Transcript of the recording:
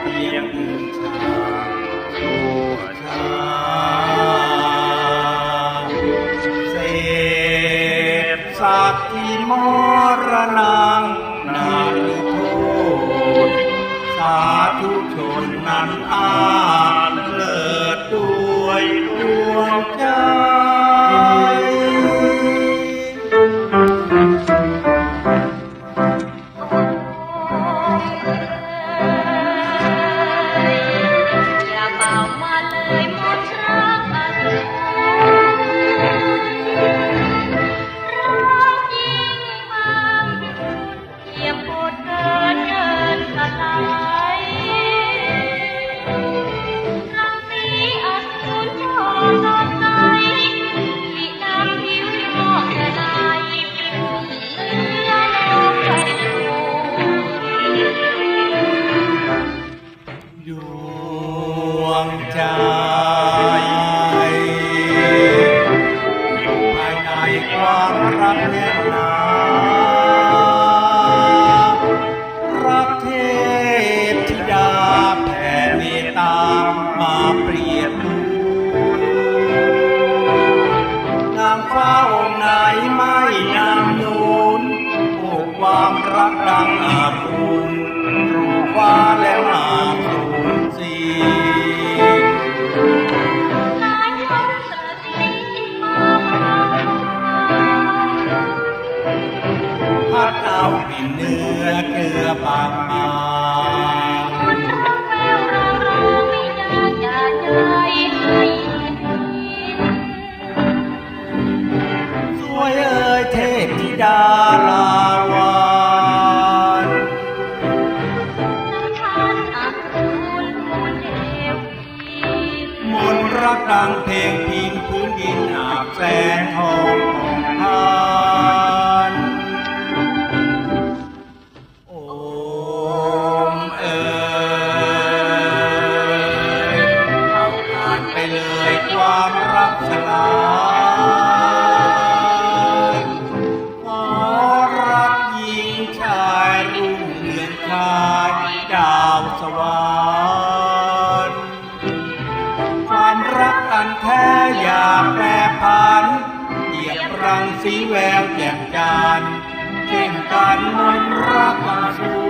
เยี่นเช้าชั่ช้าเสพสัตว์ที่มรณา ใจอยู่ภายในความรักแน่นหนารักเทพธิดาแผ่เมตตามาเปลี่ยนนางฟ้าองค์ไหนไม่นางนูนโอ้ความรักดังอาภูน เอากลิ่นเนื้อเกลือบางมารักแววเราไม่อยากจะใจห้ยินสวยเอ่ยเทพธิดาลาวานมนต์รักดังเพลงพิงพื้นดินอาบแสงทองของทาายรุ่งเรืองชายดาวสวรรค์ความรักอันแท้อยากแปรผันเกียบรังสีแววแจ่มจานเช่นการมนตรักมาสู